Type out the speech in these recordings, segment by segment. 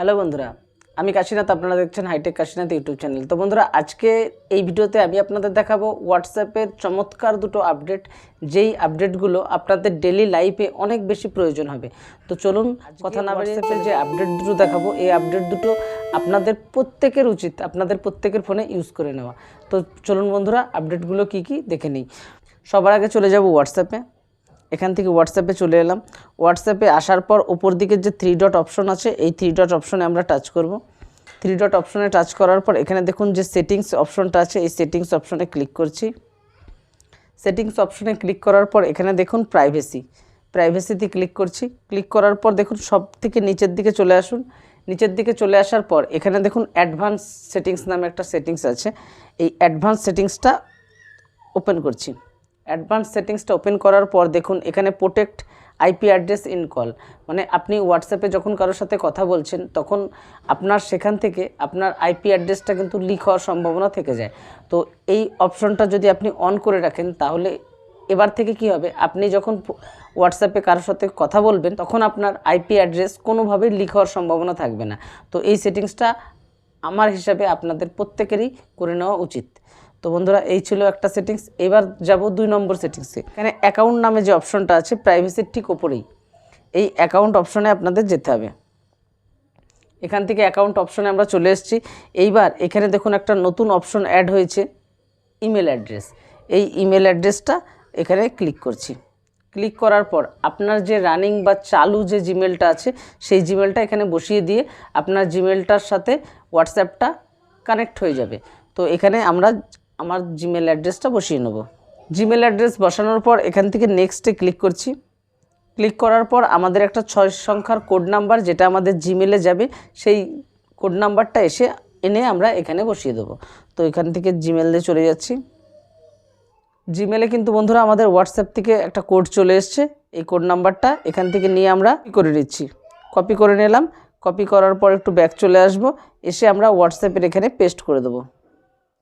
Hello বন্ধুরা আমি কাশীনাথ আপনারা দেখছেন হাইটেক কাশীনাথ ইউটিউব চ্যানেল। তো বন্ধুরা আজকে এই ভিডিওতে আমি আপনাদের দেখাবো হোয়াটসঅ্যাপের চমৎকার দুটো আপডেট যেই আপডেটগুলো আপনাদের ডেলি লাইফে অনেক বেশি প্রয়োজন হবে। তো চলুন কথা না বাড়িয়ে যে আপডেট দুটো দেখাবো এই আপডেট দুটো আপনাদের প্রত্যেকের উচিত আপনাদের প্রত্যেকের ফোনে ইউজ করে নেওয়া। তো চলুন বন্ধুরা আপডেটগুলো কি কি দেখে নিই। সবার আগে চলে যাব হোয়াটসঅ্যাপে এখান থেকে হোয়াটসঅ্যাপে চলে এলাম। হোয়াটসঅ্যাপে আসার পর ওপর দিকে যে থ্রি ডট অপশন আছে, এই থ্রি ডট অপশনে আমরা টাচ করব। থ্রি ডট অপশনে টাচ করার পর এখানে দেখুন যে সেটিংস অপশনটা আছে, এই সেটিংস অপশনে ক্লিক করছি। সেটিংস অপশনে ক্লিক করার পর এখানে দেখুন প্রাইভেসি প্রাইভেসিতে ক্লিক করছি। ক্লিক করার পর দেখুন সব থেকে নিচের দিকে চলে আসুন। নিচের দিকে চলে আসার পর এখানে দেখুন অ্যাডভান্স সেটিংস নামে একটা সেটিংস আছে। এই অ্যাডভান্স সেটিংসটা ওপেন করছি। অ্যাডভান্স সেটিংসটা ওপেন করার পর দেখুন, এখানে protect IP address in call. মানে আপনি হোয়াটসঅ্যাপে যখন কারোর সাথে কথা বলছেন, তখন আপনার সেখান থেকে আপনার আইপি অ্যাড্রেসটা কিন্তু লিক হওয়ার সম্ভাবনা থেকে যায়। তো এই অপশনটা যদি আপনি অন করে রাখেন, তাহলে এবার থেকে কি হবে? আপনি যখন হোয়াটসঅ্যাপে কারোর সাথে কথা বলবেন, তখন আপনার আইপি অ্যাড্রেস কোনোভাবেই লিক হওয়ার সম্ভাবনা থাকবে না। তো এই সেটিংসটা আমার হিসাবে আপনাদের প্রত্যেকেরই করে নেওয়া উচিত। তো বন্ধুরা, এই ছিল একটা সেটিংস এবার যাব দুই নম্বর সেটিংসে এখানে অ্যাকাউন্ট নামে যে অপশনটা আছে প্রাইভেসির ঠিক ওপরেই। এই অ্যাকাউন্ট অপশনে আপনাদের যেতে হবে। এখান থেকে অ্যাকাউন্ট অপশনে আমরা চলে এসেছি। এইবার এখানে দেখুন একটা নতুন অপশন অ্যাড হয়েছে ইমেল অ্যাড্রেস এই ইমেল অ্যাড্রেসটা এখানে ক্লিক করছি। ক্লিক করার পর আপনার যে রানিং বা চালু যে জিমেলটা আছে, সেই জিমেলটা এখানে বসিয়ে দিয়ে আপনার জিমেলটার সাথে হোয়াটসঅ্যাপটা কানেক্ট হয়ে যাবে। তো এখানে আমরা আমার জিমেল অ্যাড্রেসটা বসিয়ে নেব। জিমেল অ্যাড্রেস বসানোর পর এখান থেকে নেক্সটে ক্লিক করছি। ক্লিক করার পর আমাদের একটা ছয় সংখ্যার কোড নাম্বার যেটা আমাদের জিমেলে যাবে, সেই কোড নাম্বারটা এসে এনে আমরা এখানে বসিয়ে দেবো। তো এখান থেকে জিমেল দিয়ে চলে যাচ্ছি। জিমেলে কিন্তু বন্ধুরা আমাদের হোয়াটসঅ্যাপ থেকে একটা কোড চলে এসছে। এই কোড নাম্বারটা এখান থেকে নিয়ে আমরা করে নিচ্ছি। কপি করে নিলাম। কপি করার পর একটু ব্যাক চলে আসব। এসে আমরা হোয়াটসঅ্যাপের এখানে পেস্ট করে দেবো।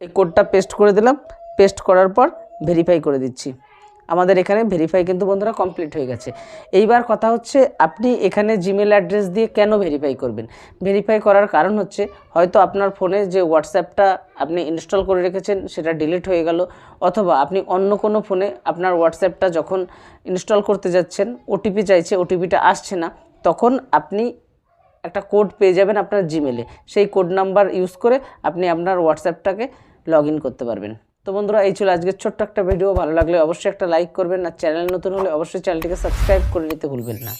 এই কোডটা পেস্ট করে দিলাম। পেস্ট করার পর ভেরিফাই করে দিচ্ছি। আমাদের এখানে ভেরিফাই কিন্তু বন্ধুরা কমপ্লিট হয়ে গেছে। এইবার কথা হচ্ছে, আপনি এখানে জিমেল অ্যাড্রেস দিয়ে কেন ভেরিফাই করবেন? ভেরিফাই করার কারণ হচ্ছে, হয়তো আপনার ফোনে যে হোয়াটসঅ্যাপটা আপনি ইনস্টল করে রেখেছেন, সেটা ডিলিট হয়ে গেল, অথবা আপনি অন্য কোনো ফোনে আপনার হোয়াটসঅ্যাপটা যখন ইনস্টল করতে যাচ্ছেন ওটিপি চাইছে ওটিপিটা আসছে না, তখন আপনি একটা কোড পেয়ে যাবেন আপনার জিমেলে সেই কোড নাম্বার ইউজ করে আপনি আপনার হোয়াটসঅ্যাপটাকে লগ করতে পারবেন। তো বন্ধুরা, এই ছিল আজকের ছোট্ট একটা ভিডিও। ভালো লাগলে অবশ্যই একটা লাইক করবেন আর চ্যানেল নতুন হলে অবশ্যই চ্যানেলটিকে সাবস্ক্রাইব করে নিতে ভুলবেন না।